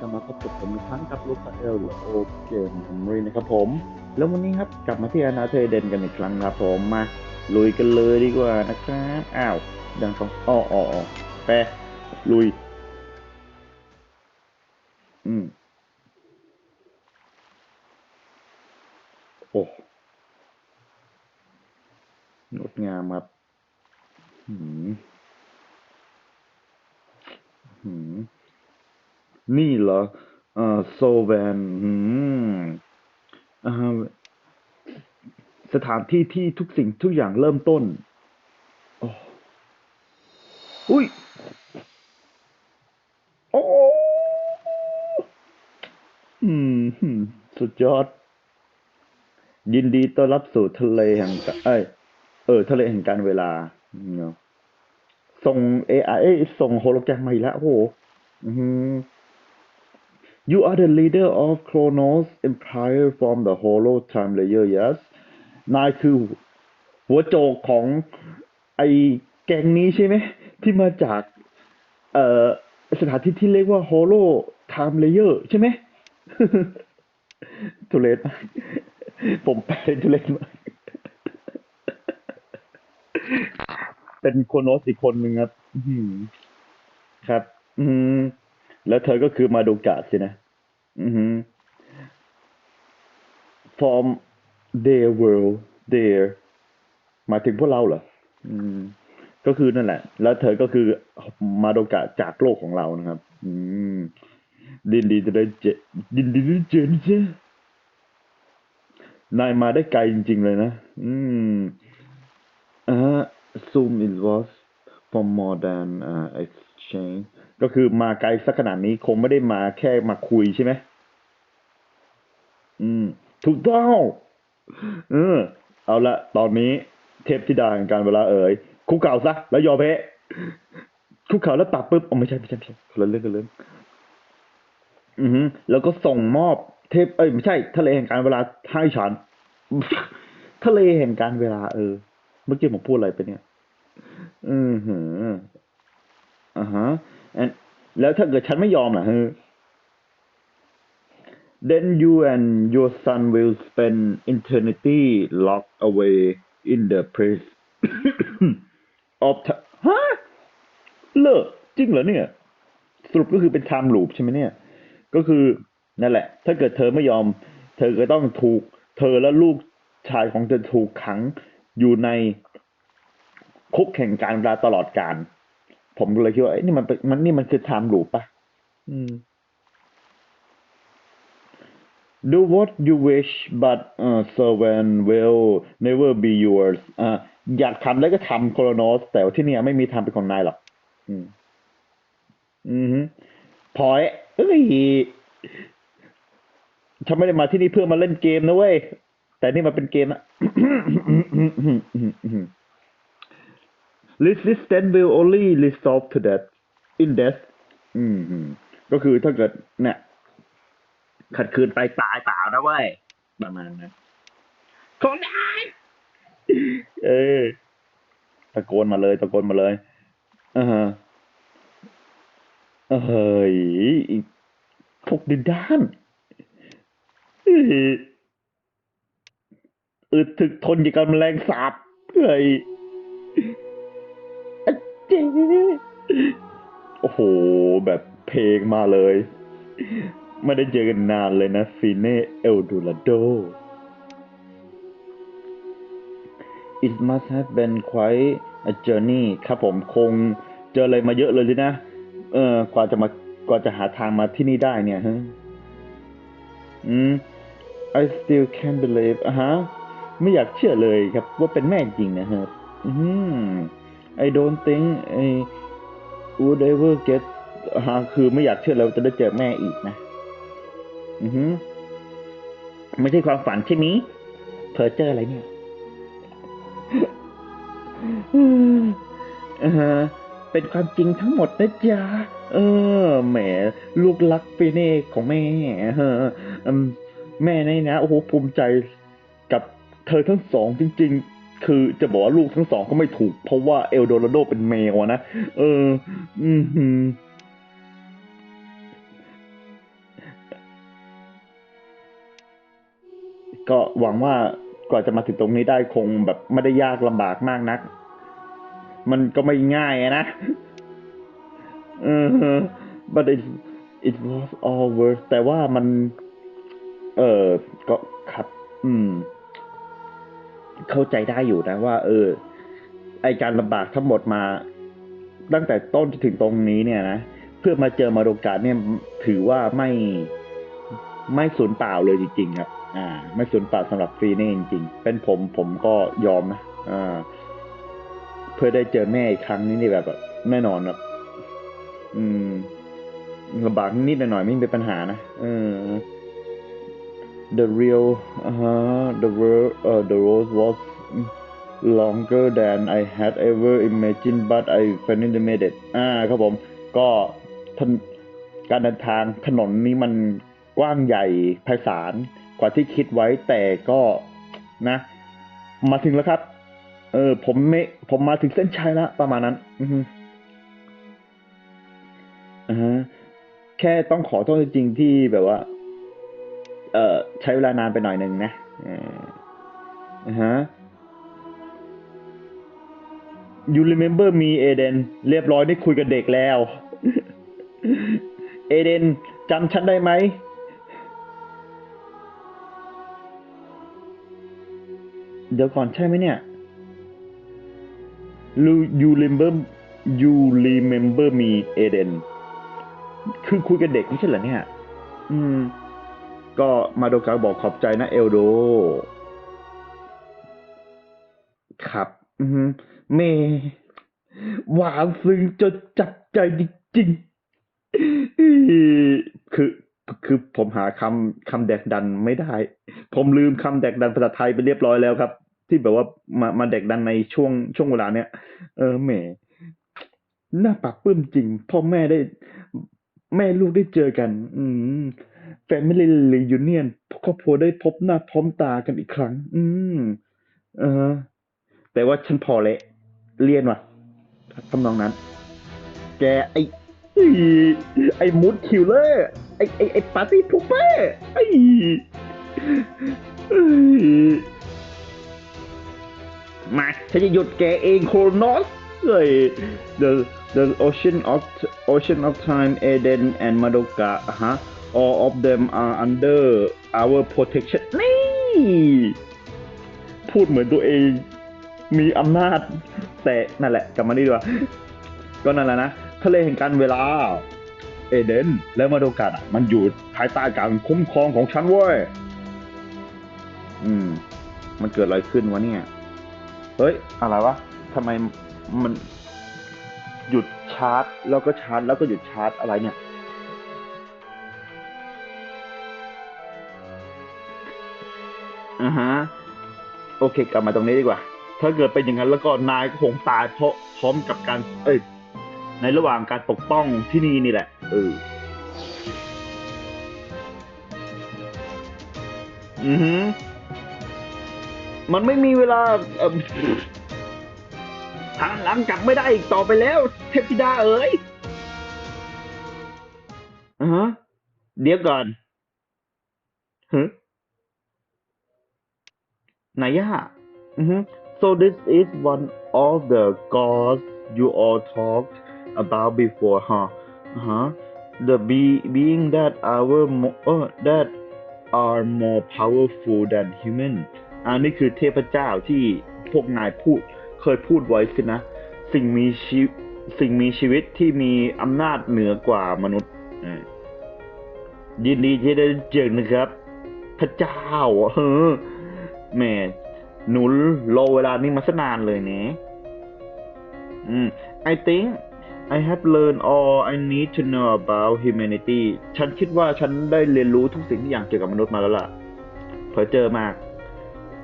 กลับมาพบกับผมอีกครั้งกับลูกเอลหรือโอเกมมรีนะครับผม แล้ววันนี้ครับกลับมาที่อนาเธอเดนกันอีกครั้งครับผมมาลุยกันเลยดีกว่านะครับอ้าวดังสองอ้ออ้ออ้อแปะลุย อืมโอ้งดงามครับหืมหืม นี่เหรออ่อโซแวนอืมอ่าสถานที่ที่ทุกสิ่งทุกอย่างเริ่มต้นโอ้อุ้ย โอ้อืมหืมสุดยอด ยินดีต้อนรับสู่ทะเลแห่งกะเอ้ยเออ ทะเลแห่งการเวลาเนาะส่ง AI เอ้ยส่งโฮโลแกรมมาอีกแล้วโอ้โหอืม You are the leader of Chronos Empire from the Hollow Time Layer yes นายคือหัวโจกของไอแกงนี้ใช่ไหม ที่มาจากเอ่อสถานที่ที่เรียกว่า Hollow Time Layer ใช่ไหมทุเรศผมแปลทุเรศมากเป็นโคโนสอีกคนหนึ่งครับ ครับ อืม แล้วเธอก็คือมาดูกะสินะ อือหือ from their world their หมายถึงพวกเราเหรอ อืม ก็คือนั่นแหละ แล้วเธอก็คือมาโดกะจากโลกของเรานะครับ อืม ดินดีจะได้เจดินดีจะเจอนะจ๊ะนายมาได้ไกลจริง ๆ เลยนะ อืมอ่า zoom it was for more than uh, exchange ก็คือมาไกลสักขนาดนี้คงไม่ได้มาแค่มาคุยใช่ไหมอืม ถูกต้องเออเอาละตอนนี้เทพธิดาแห่งการเวลาเอ่ยคุกเข่าซะแล้วยอมแพ้คุกเข่าแล้วตับปุ๊บอ๋อไม่ใช่ไม่ใช่ไม่ใช่คนละเรื่องกันเลยอือฮึแล้วก็ส่งมอบเทพ เอ้ยไม่ใช่ ทะเลแห่งการเวลาให้ฉัน ทะเลแห่งการเวลา เออ เมื่อกี้ผมพูดอะไรไปเนี่ย อือหืออ่าฮะ แล้วถ้าเกิดฉันไม่ยอมล่ะเฮ้ then you and your son will spend eternity locked away in the place of ti- ฮะเลิกจริงเหรอเนี่ย สรุปก็คือเป็น time loop ใช่ไหมเนี่ย ก็คือนั่นแหละ ถ้าเกิดเธอไม่ยอม เธอก็ต้องถูก เธอและลูกชายของเธอถูกขังอยู่ในคุกแห่งการเวลาตลอดกาล ผมก็เลยคิดว่าเอ้ยนี่มันเป็นมันนี่มันคือ time loop ปะอืม Do what you wish but uh, servant will never be yours อ่าอยากทำแล้วก็ทำโคโรนอส แต่ว่าที่เนี่ยไม่มีทำเป็นของนายหรอก อืม อือฮึพอยเอ้ยฉันไม่ได้มาที่นี่เพื่อมาเล่นเกมนะเว้ย แต่นี่มันเป็นเกมอะ Resistance will only resolve to that in death อืมอืมก็คือถ้าเกิดเนี่ยขัดขืนไปตายเปล่านะเว้ย ประมาณนั้นของนายเออตะโกนมาเลย ตะโกนมาเลยอ่าฮะเฮ้ยอีกพวกดินด้านเอ้ยอึดถึกทนอย่างกับแมลงสาบเฮ้ยอะเจ๊ โอ้โห แบบเพลงมาเลย ไม่ได้เจอกันนานเลยนะฟีเน่เอลดูลาโด It must have been quite a journey ครับผมคงเจออะไรมาเยอะเลยสินะ เออกว่าจะมากว่าจะหาทางมาที่นี่ได้เนี่ยฮะอืม I still can't believe อะฮะ ไม่อยากเชื่อเลยครับว่าเป็นแม่จริงนะฮะ อืม I don't think I would ever get อะฮะคือไม่อยากเชื่อเลยว่าจะได้เจอแม่อีกนะ อือฮึไม่ใช่ความฝันใช่ไหมเพอเจออะไรเนี่ยเออเป็นความจริงทั้งหมดนะจ๊ะ เออ แหม ลูกรักเฟเน่ของแม่เออแม่นี่นะ โอ้โห ภูมิใจกับเธอทั้งสองจริง ๆ คือจะบอกว่าลูกทั้งสองก็ไม่ถูก เพราะว่าเอลโดราโดเป็นแมวนะ เออ อืมก็หวังว่ากว่าจะมาถึงตรงนี้ได้คงแบบไม่ได้ยากลำบากมากนัก มันก็ไม่ง่ายนะเออ but it it was all worth แต่ว่ามัน เออก็ครับ อืม เข้าใจได้อยู่นะว่า เออ ไอการลำบากทั้งหมดมา ตั้งแต่ต้นจนถึงตรงนี้เนี่ยนะเพื่อมาเจอมาโดกาสเนี่ยถือว่าไม่ไม่สูญเปล่าเลยจริงๆครับ อ่า ไม่สูญเปล่าสำหรับฟรีเนี่จริงๆ เป็นผมผมก็ยอมนะอ่าเพื่อได้เจอแม่อีกครั้งนี้นี่แบบแน่นอนแบบอืมลำบากนิดหน่อยไม่เป็นปัญหานะเออ the real uh, the world uh, the road was longer than I had ever imagined but I finally made it อ่าครับผม ก็ถนการเดินทางถนนนี้มันกว้างใหญ่ไพศาลกว่าที่คิดไว้แต่ก็นะ มาถึงแล้วครับ เออ ผมไม่ ผมมาถึงเส้นชัยแล้วประมาณนั้น อือฮึอ่าแค่ต้องขอโทษจริงๆที่แบบว่า เอ่อใช้เวลานานไปหน่อยหนึ่งนะอ่าฮะ you remember me เอเดนเรียบร้อยได้คุยกับเด็กแล้ว เอเดนจำฉันได้ไหมเดี๋ยวก่อนใช่ไหมเนี่ย you remember you remember me เอเดนคือคุยกับเด็กไม่ใช่เหรอเนี่ย อืม ก็มาโดกาบอกขอบใจนะเอลโด ครับ อือฮึเมหวานซึ้งจนจับใจจริงๆคือคือผมหาคำคำแดกดันไม่ได้ ผมลืมคำแดกดันภาษาไทยไปเรียบร้อยแล้วครับ ที่แบบว่ามามาแดกดันในช่วงช่วงเวลาเนี้ยเออแหมน่าปากปื้มจริงพ่อแม่ได้ แม่ลูกได้เจอกัน อืม แฟมิลี่รียูเนียนครอบครัวได้พบหน้าพร้อมตากันอีกครั้ง อืม เออ แต่ว่าฉันพอแล้วเรียนว่ะทำนองนั้น แกไอไอมูดคิลเลอร์ ไอไอไอปาร์ตี้พุกเป้ไอเอ้ยมาฉันจะหยุดแกเองโครโนสเฮ้ย the the ocean of ocean of time Eden and Madoka ฮะ all of them are under our protection นี่ พูดเหมือนตัวเองมีอำนาจ แต่นั่นแหละกลับมานี่ดีกว่า ก็นั่นแหละนะ ทะเลแห่งการเวลา เอเดน และมาโดกาอะมันอยู่ภายใต้การคุ้มครองของฉันเว้ย อืม มันเกิดอะไรขึ้นวะเนี่ย เฮ้ย อะไรวะทำไมมันหยุดชาร์จ แล้วก็ชาร์จ แล้วก็หยุดชาร์จอะไรเนี่ย ฮะโอเค กลับมาตรงนี้ดีกว่า ถ้าเกิดเป็นอย่างนั้นแล้วก็นายก็คงตายเพราะพร้อมกับการ เอ้ย ในระหว่างการปกป้องที่นี่นี่แหละ เออ อือหือมันไม่มีเวลาเอ่อทางหลังกลับไม่ได้อีกต่อไปแล้ว เทพธิดาเอ๋ยอะเดี๋ยวก่อนฮะ นายะอือฮึ so this is one of the gods you all talked about before huh uh-huh the be being that our mo- uh, that are more powerful than human อันนี้คือเทพเจ้าที่พวกนายพูดเคยพูดไว้สินะ สิ่งมีชีสิ่งมีชีวิตที่มีอำนาจเหนือกว่ามนุษย์ยินดีที่ได้เจอนะครับ พระเจ้าเออ แม่หนูรอเวลานี้มาสนานเลยเนี่ยอืม I think I have learned all I need to know about humanity ฉันคิดว่าฉันได้เรียนรู้ทุกสิ่งทุกอย่างเกี่ยวกับมนุษย์มาแล้วล่ะ เพอเจอมาก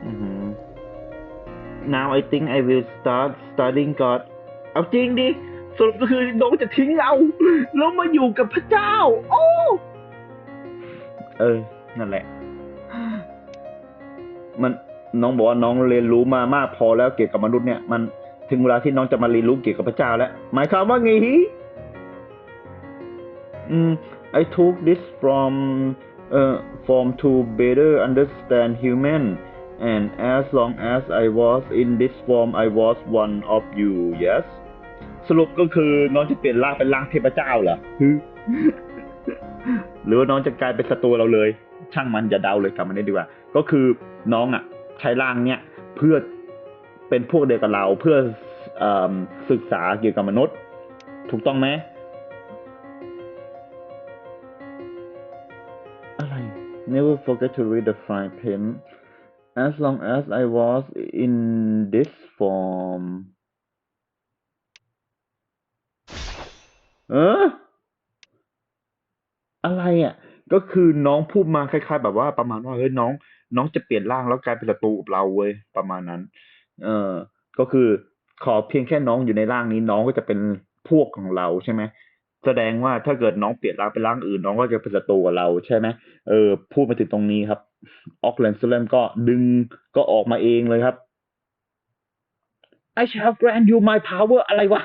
อือหือ Now I think I will start studying God เอาจริงดิสรุปก็คือน้องจะทิ้งเรา แล้วมาอยู่กับพระเจ้า โอ้ เออ นั่นแหละ มันน้องบอกว่าน้องเรียนรู้มามากพอแล้วเกี่ยวกับมนุษย์เนี่ย มันถึงเวลาที่น้องจะมาเรียนรู้เกี่ยวกับพระเจ้าแล้ว หมายความว่าไงฮิอืม I took this from uh, form to better understand human and as long as I was in this form I was one of you yes สรุปก็คือน้องจะเปลี่ยนร่างเป็นร่างเทพเจ้าเหรอหรือว่าน้องจะกลายเป็นศัตรูเราเลย ช่างมันอย่าเดาเลยกลับมาได้ดีกว่า ก็คือน้องอะใช้ร่างเนี้ยเพื่อเป็นพวกเดียวกับเราเพื่ออศึกษาเกี่ยวกับมนุษย์ ถูกต้องไหมอะไร Never forget to read the fine print as long as I was in this form เอออะไรอะ ก็คือน้องพูดมาคล้าย ๆ แบบว่าประมาณว่าเฮ้ยน้อง น้องจะเปลี่ยนร่างแล้วกลายเป็นศัตรูกับเราเว้ยประมาณนั้น เออก็คือขอเพียงแค่น้องอยู่ในร่างนี้น้องก็จะเป็นพวกของเราใช่ไหมแสดงว่าถ้าเกิดน้องเปลี่ยนร่างเป็นร่างอื่น น้องก็จะเป็นศัตรูกับเราใช่ไหมเออพูดมาถึงตรงนี้ครับออกแลนด์สเลมก็ดึงก็ออกมาเองเลยครับ I shall grant you my power อะไรวะ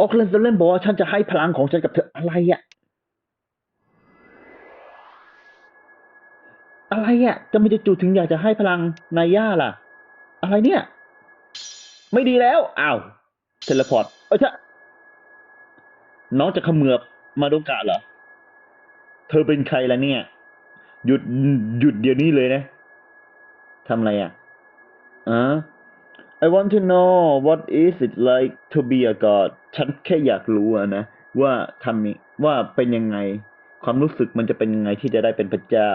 ออกเลนส์เล่นบอกว่าฉันจะให้พลังของฉันกับเธออะไรอะอะไรอะจะไม่จะจู่ถึงอยากจะให้พลังนายย่าล่ะ อะไรเนี่ย ไม่ดีแล้วอ้าวเทเลพอร์ตเอ้ยชะน้องจะขมือบมาโดกะเหรอ เธอเป็นใครล่ะเนี่ย หยุดหยุดเดี๋ยวนี้เลยนะทำอะไรอะอ่า I want to know what is it like to be a god ฉันแค่อยากรู้นะ ว่าทำว่าเป็นยังไง ความรู้สึกมันจะเป็นยังไงที่จะได้เป็นพระเจ้า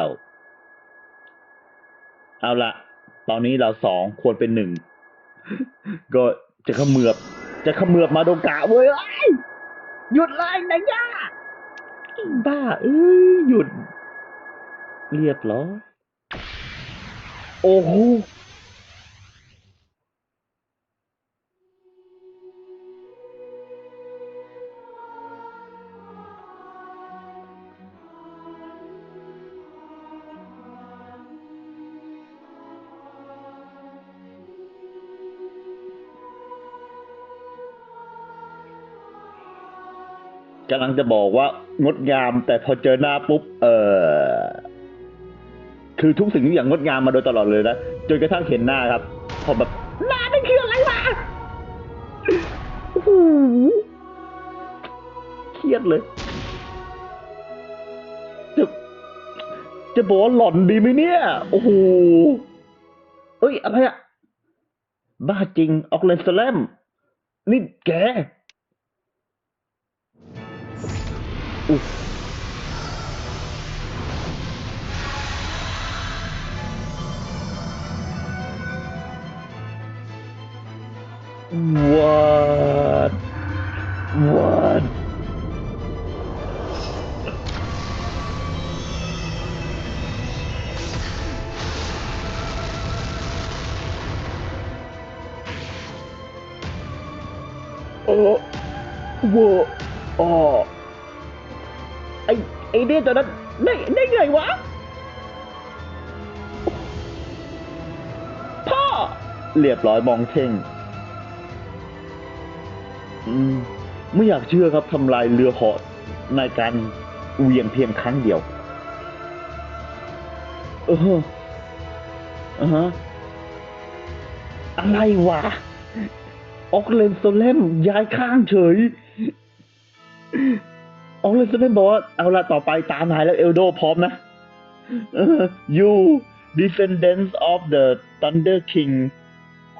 เอาละตอนนี้เราสองควรเป็นหนึ่ง ก็จะขมือบ จะขมือบมาโดกะเว้ยหยุดเลยนายย่าบ้า เอ้ยหยุด เรียบร้อย โอ้โหำลังจะบอกว่างดงาม แต่พอเจอหน้าปุ๊บ เออคือทุกสิ่งทุกอย่างงดงามมาโดยตลอดเลยนะจนกระทั่งเห็นหน้าครับ พอแบบหน้านี่คืออะไรวะโอ้โหเครียดเลย จะจะบอกว่าหล่อนดีไหมเนี่ย โอ้โหเอ้ย อะไรอะบ้าจริง ออกเลนสแลม นี่แก อุ๊ย what what โอ้โหอ๋อ ไอ้ไอ้เนี่ยตอนนั้นได้ได้ไงวะ พ่อ เรียบร้อยมองเท่ง อืม ไม่อยากเชื่อครับทำลายเรือเหาะในการเหวียงเพียงครั้งเดียว เอออ่าฮะ อะไรวะ ออกเลนโซเลมย้ายข้างเฉย ออเลนโซเลมบอกว่าเอาละต่อไปตามนายแล้วเอลโดพร้อมนะ you descendants of the Thunder King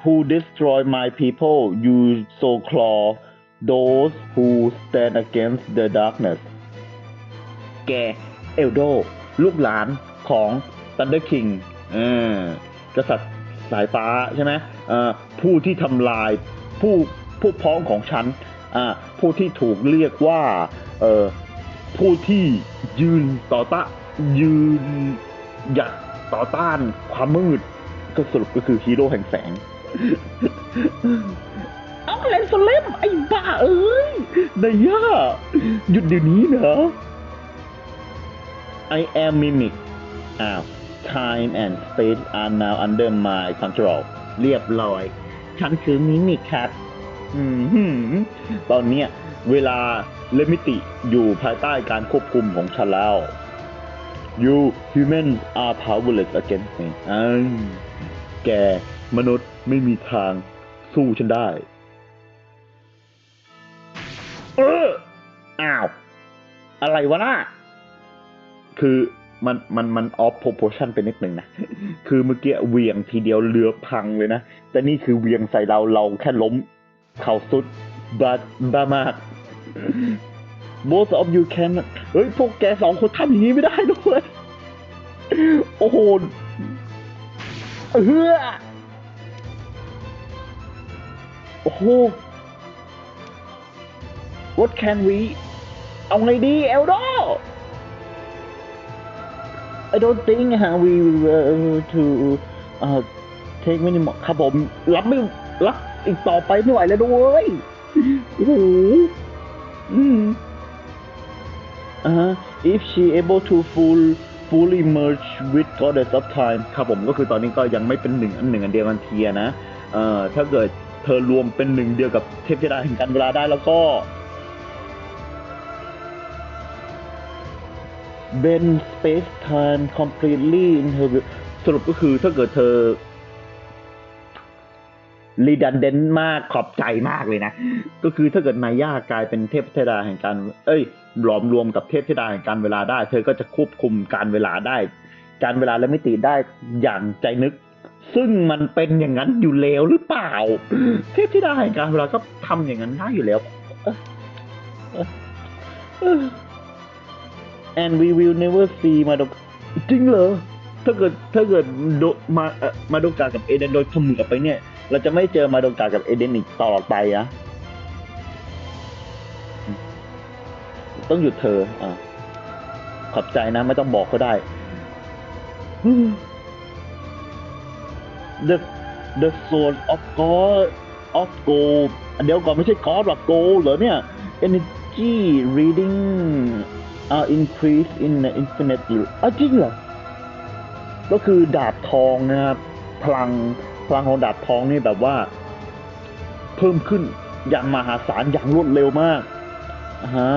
who destroy my people you so claw those who stand against the darkness แกเอลโดลูกหลานของ Thunder King อกษัตริย์สายฟ้าใช่ไหมอ่อผู้ที่ทำลายผู้ผู้พ้องของฉันอ่าผู้ที่ถูกเรียกว่า เอ่อผู้ที่ยืนต่อต้านยืนหยัดต่อต้านความมืด ก็สรุปก็คือฮีโร่แห่งแสง เอาเลนสเลมไอ้บ้าเอ้ยนายย่าหยุดเดี๋ยวนี้นะ I am mimic อ้าว time and space are now under my control เรียบร้อย ฉันคือมิมิกครับ อืมหืมตอนเนี้ย เวลาและมิติอยู่ภายใต้การควบคุมของฉันแล้ว You Human are powerless against me อ้แกมนุษย์ไม่มีทางสู้ฉันได้ เอออ้าว อะไรวะน่ะ คือมันมันมันออฟโ o โพชันไปนิดหนึ่งนะ คือเมื่อกี้เวียงทีเดียวเรือพังเลยนะ แต่นี่คือเวียงใส่เราเราแค่ล้ม เข่าสุดบ้าบ้ามาก Both of you can เฮ้ย พวกแกสองคนทำอย่างนี้ไม่ได้ด้วยโอ้โหเฮือโอ้โห What can we เอาไงดีเอลโด I don't think uh, we will to uh, take many more ครับผม รับไม่ รับอีกต่อไปไม่ไหวแล้วด้วยโอ้โห อืมอ่า if she able to full fully merge with goddess of time ครับผมก็คือตอนนี้ก็ยังไม่เป็นหนึ่งอันหนึ่งอันเดียวกันเทียนะเอ่อถ้าเกิดเธอรวมเป็นหนึ่งเดียวกับเทพธิดาแห่งการเวลาได้แล้วก็ bend space time completely in her สรุปก็คือถ้าเกิดเธอ redundant มากขอบใจมากเลยนะ ก็คือถ้าเกิดนาย่ากลายเป็นเทพธิดาแห่งการ เอ้ย หลอมรวมกับเทพธิดาแห่งการเวลาได้ เธอก็จะควบคุมการเวลาได้ การเวลาและมิติได้อย่างใจนึก ซึ่งมันเป็นอย่างนั้นอยู่แล้วหรือเปล่า เทพธิดาแห่งการเวลาก็ทำอย่างนั้นได้อยู่แล้วออ and we will never see มาดกจริงเหรอถ้าเกิดถ้าเกิดโดมาเอ่อมาดกากับเอเดนโดยเสมอไปเนี่ย เราจะไม่เจอมาโดกากับเอเดนอีกตลอดไปอะต้องหยุดเธออะขอบใจนะ ไม่ต้องบอกก็ได้ the the soul of God of gold เดี๋ยวก่อนไม่ใช่ God หรอก gold เหรอเนี่ย energy reading are increase in the infinite อะจริงเหรอ ก็คือดาบทองนะครับ พลัง พลังของดาบทองนี่แบบว่า เพิ่มขึ้นอย่างมหาศาลอย่างรวดเร็วมากฮะ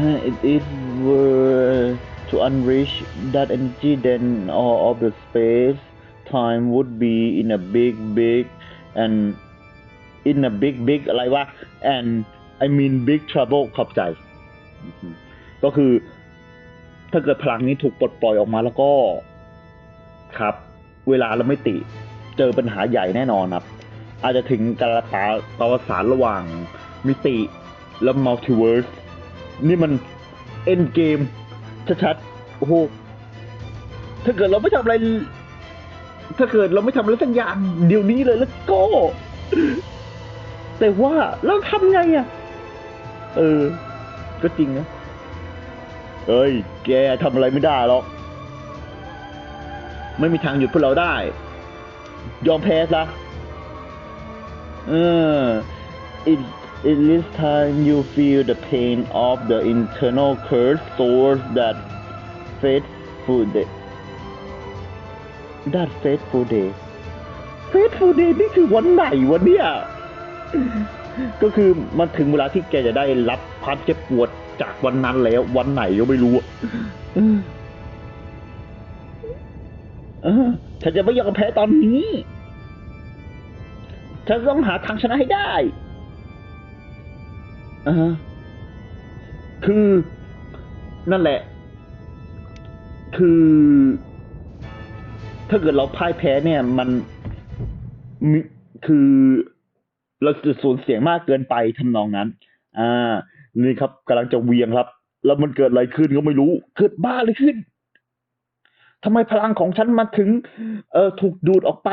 Uh, it is were to unleash that energy then all of the space time would be in a big big and in a big big อะไรวะ and I mean big trouble ขอบใจ ก็คือถ้าเกิดพลังนี้ถูกปลดปล่อยออกมาแล้วก็ ครับ เวลาเราไม่ติ เจอปัญหาใหญ่แน่นอนครับ อาจจะถึงการตาตาวสารระหว่างมิติและมัลติเวิร์สนี่มันเอ็นเกมชัดๆโอ้โหถ้าเกิดเราไม่ทำอะไร ถ้าเกิดเราไม่ทำอะไรสักอย่างเดี๋ยวนี้เลยแล้วก็ แต่ว่าเราทำไงอะเออ ก็จริงนะเอ้ย แกทำอะไรไม่ได้หรอก ไม่มีทางหยุดพวกเราได้ ยอมแพ้ซะเออ it it is time you feel the pain of the internal curse source that faithful day that faithful day faithful day นี่คือวันไหนวะเนี่ยก็คือมันถึงเวลาที่แกจะได้รับความเจ็บปวดจากวันนั้นแล้ว วันไหนก็ไม่รู้อะ เออฉันจะไม่ยอมแพ้ตอนนี้ ฉันต้องหาทางชนะให้ได้อ่าฮะคือนั่นแหละ คือ ถ้าเกิดเราพ่ายแพ้เนี่ย มันมคือเราจะสูญเสียงมากเกินไปทำนองนั้น อ่า นี่ครับกำลังจะเวียงครับ แล้วมันเกิดอะไรขึ้นก็ไม่รู้ เกิดบ้าอะไรขึ้น ทำไมพลังของฉันมาถึง เออถูกดูดออกไป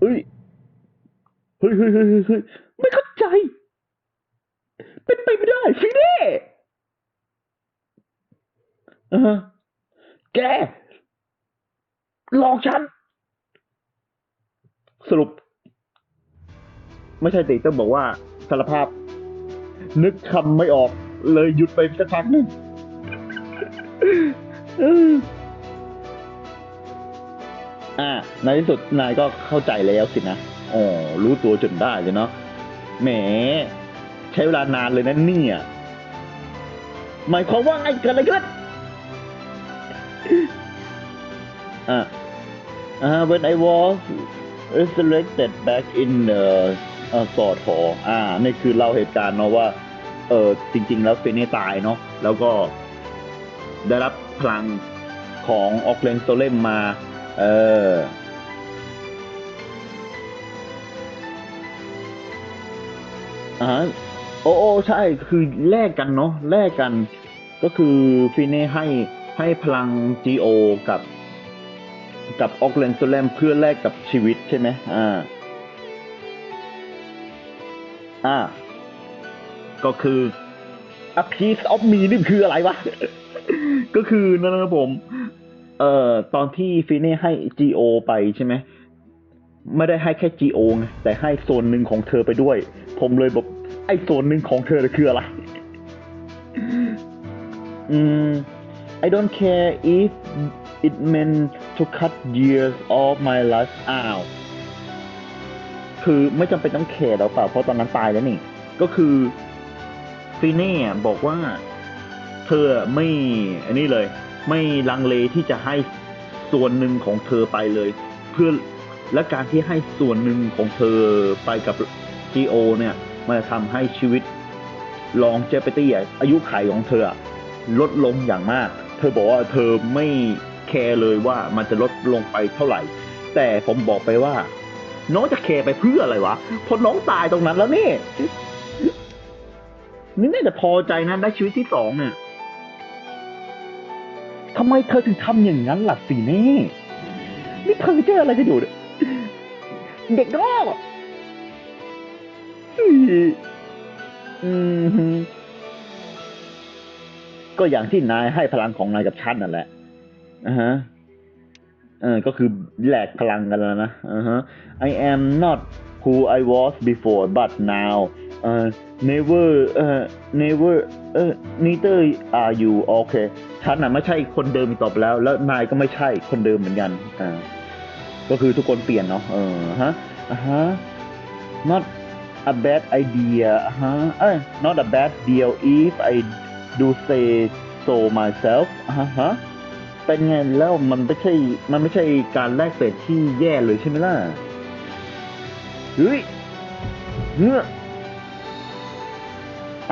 เฮ้ยเฮ้ยเฮ้ยเฮ้ยเฮ้ยไม่เข้าใจ เป็นไปไม่ได้ฟิเน่เออแกหลอกฉัน สรุป ไม่ใช่ติต้องบอกว่าสารภาพ นึกคำไม่ออกเลยหยุดไปสักพักหนึ่ง อ่าในที่สุดนายก็เข้าใจแล้วสินะอ๋อรู้ตัวจนได้เลยเนาะแหม ใช้เวลานานเลยนะเนี่ยหมายความว่าไงเกิดอะไรขึ้นอะอ่า when I was resurrected back in the uh, sword hall อ่านี่คือเล่าเหตุการณ์เนาะว่า เออจริง ๆ แล้วเฟเน่ตายเนาะแล้วก็ได้รับพลังของออกเลนโซเลมมา เออ อ่าฮะโอ้โอ้ใช่ คือแลกกันเนาะ แลกกัน ก็คือฟิเน่ให้ให้พลัง GO กับ กับออกเลนโซเลมเพื่อแลกกับชีวิตใช่ไหมอ่า อ่า ก็คือ a piece of me นี่คืออะไรวะ ก็คือนั่นนะครับผม เอ่อตอนที่ฟิเน่ให้ GO ไปใช่ไหมไม่ได้ให้แค่ GO ไงแต่ให้โซนหนึ่งของเธอไปด้วย ผมเลยบอกไอ้โซนหนึ่งของเธอคืออะไร อืม I don't care if it meant to cut years of my life อ้าวคือไม่จำเป็นต้องแคร์แล้วเปล่าเพราะตอนนั้นตายแล้วนี่ ก็คือฟีเน่บอกว่า เธอไม่อันนี้เลย ไม่ลังเลที่จะให้ส่วนหนึ่งของเธอไปเลย เพื่อและการที่ให้ส่วนหนึ่งของเธอไปกับ GO เนี่ยมันจะทำให้ชีวิตลองเจเปตี้อายุขัยของเธอลดลงอย่างมาก เธอบอกว่าเธอไม่แคร์เลยว่ามันจะลดลงไปเท่าไหร่ แต่ผมบอกไปว่า น้องจะแคร์ไปเพื่ออะไรวะเพราะน้องตายตรงนั้นแล้วนี่นี่น่าจะพอใจนะได้ชีวิตที่สองเนี่ยำไมเธอถึงทำอย่างนั้นล่ะสีเน่นี่เธอเจออะไรกันอยู่เนี่ยเด็กนอกอะอืมฮึก็อย่างที่นายให้พลังของนายกับฉันนั่นแหละอ่าฮะเออก็คือแหลกพลังกันแล้วนะอ่าฮะ I am not who I was before but now เออ never เอ่อ never เออ neither are you โอเคฉันน่ะไม่ใช่คนเดิมอีกต่อไปแล้ว แล้วนายก็ไม่ใช่คนเดิมเหมือนกันอ่าก็คือทุกคนเปลี่ยนเนาะเออฮะอ่าฮะ not a bad idea อ่าฮะเอ้ย not a bad deal if I do say so myself อ่าฮะเป็นไงแล้วมันไม่ใช่ มันไม่ใช่การแลกเปลี่ยนที่แย่เลยใช่ไหมล่ะเฮ้ยเนื้อ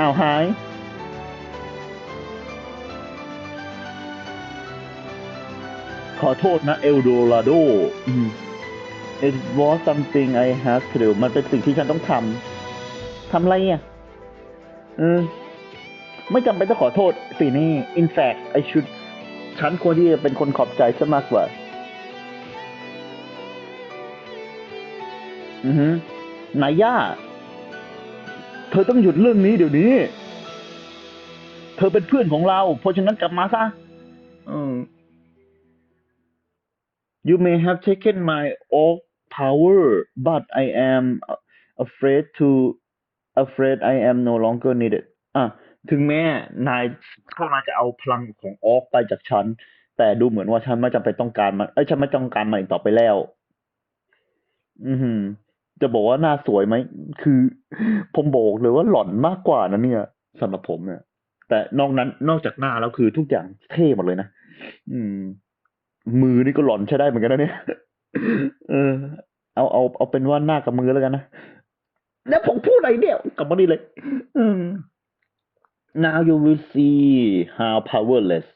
อ้าวหาย ขอโทษนะเอลโดราโด It was something I had to do มันเป็นสิ่งที่ฉันต้องทำ ทำอะไรอะเออไม่จำเป็นต้องขอโทษสินี่ in fact I should ฉันควรที่จะเป็นคนขอบใจซะมากกว่า อือฮึนายย่า เธอต้องหยุดเรื่องนี้เดี๋ยวนี้ เธอเป็นเพื่อนของเรา เพราะฉะนั้นกลับมาซะอืม You may have taken my oak power but I am afraid to afraid I am no longer needed อะถึงแม้นายพวกนายจะเอาพลังของออกไปจากฉัน แต่ดูเหมือนว่าฉันไม่จำเป็นต้องการมัน เอ้ยฉันไม่ต้องการมันอีกต่อไปแล้ว อือหือ จะบอกว่าหน้าสวยไหม คือ ผมบอกเลยว่าหล่อนมากกว่านะเนี่ยสำหรับผมเนี่ย แต่นอกนั้นนอกจากหน้าแล้วคือทุกอย่างเท่หมดเลยนะ อืม มือนี่ก็หล่อนใช้ได้เหมือนกันนะเนี่ย เออ เอาเอาเอาเป็นว่าหน้ากับมือแล้วกันนะ แล้วผมพูดอะไรเนี่ยกลับมานี่เลย อืม now you will see how powerless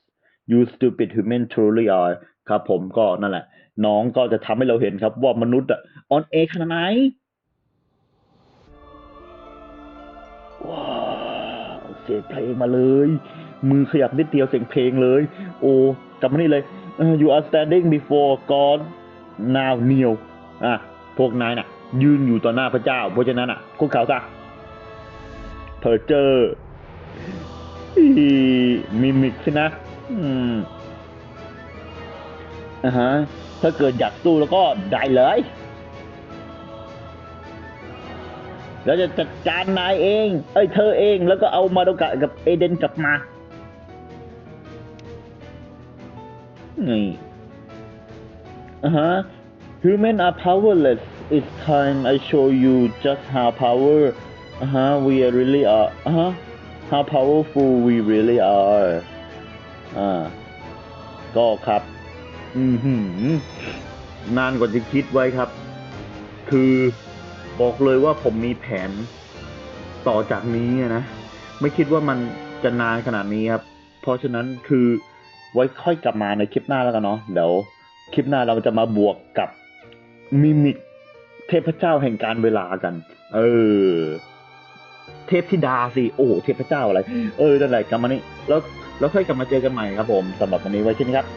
you stupid human truly are ครับ ผมก็นั่นแหละ น้องก็จะทำให้เราเห็นครับ ว่ามนุษย์อะออนเอขนาดไหนว้าวเสียงเพลงมาเลย มือขยับนิดเดียวเสียงเพลงเลย โอ้กลับมานี่เลย you are standing before God now kneel อะพวกนายน่ะ ยืนอยู่ต่อหน้าพระเจ้า เพราะฉะนั้นอะคุกเข่าซะเพอเจอมิมิกสินะ อืม อ่าฮะถ้าเกิดอยากสู้แล้วก็ได้เลย แล้วจะจัดการนายเอง เอ้ยเธอเอง แล้วก็เอามาโดกะกับเอเดนกลับมานี่อ่าฮะ Human are powerless. It's time I show you just how power อ่าฮะ we are really are อ่าฮะ how powerful we really are อ่าก็ครับ อือหือนานกว่าที่คิดไว้ครับ คือบอกเลยว่าผมมีแผน ต่อจากนี้นะ ไม่คิดว่ามันจะนานขนาดนี้ครับ เพราะฉะนั้นคือไว้ค่อยกลับมาในคลิปหน้าแล้วกันเนาะเดี๋ยวคลิปหน้าเราจะมาบวกกับมิมิกเทพเจ้าแห่งการเวลากัน เออ เทพธิดาสิ โอ้โห เทพเจ้าอะไร เออนั่นแหละกลับมานี่แล้ว แล้วค่อยกลับมาเจอกันใหม่ครับผมสำหรับวันนี้ไว้ที่นี้ครับ